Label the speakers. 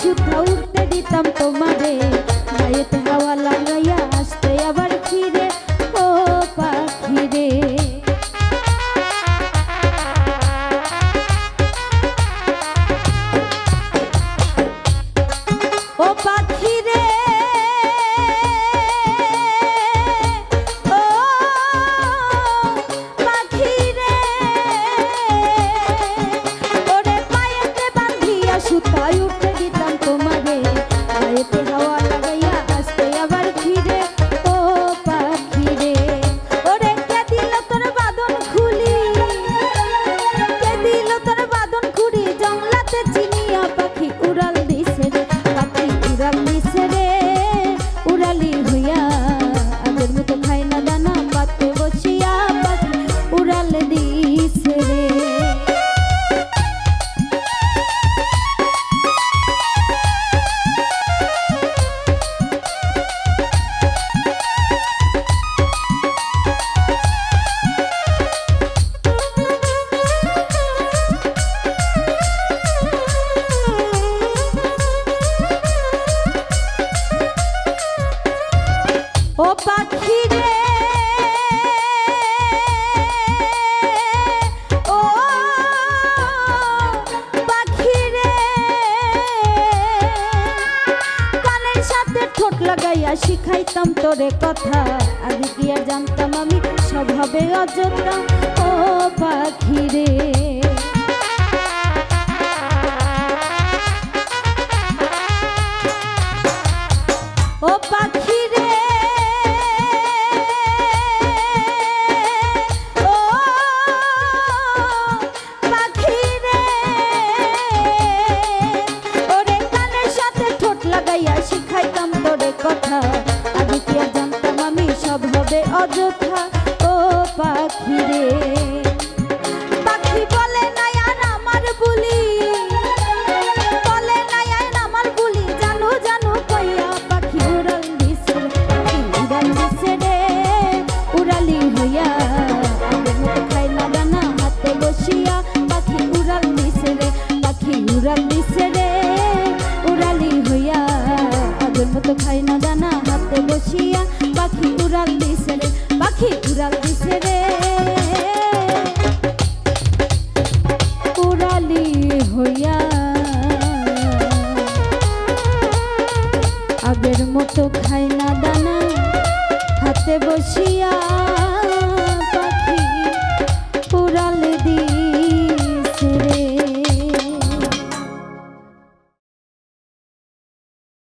Speaker 1: সুতা উঠতে দিতাম তোমারে গায়েতে হাওয়া লাগাইয়া you ও পাখি রে। ও পাখি রে। কানের সাথে ঠোঁট লাগাইয়া শিখাইতাম তোরে কথা। আগে কি আর জানতাম আমি স্বভাবে অযথা। ও পাখি রে। অযথা ও পাখি মতো খাই না দানা হাতে বসিয়া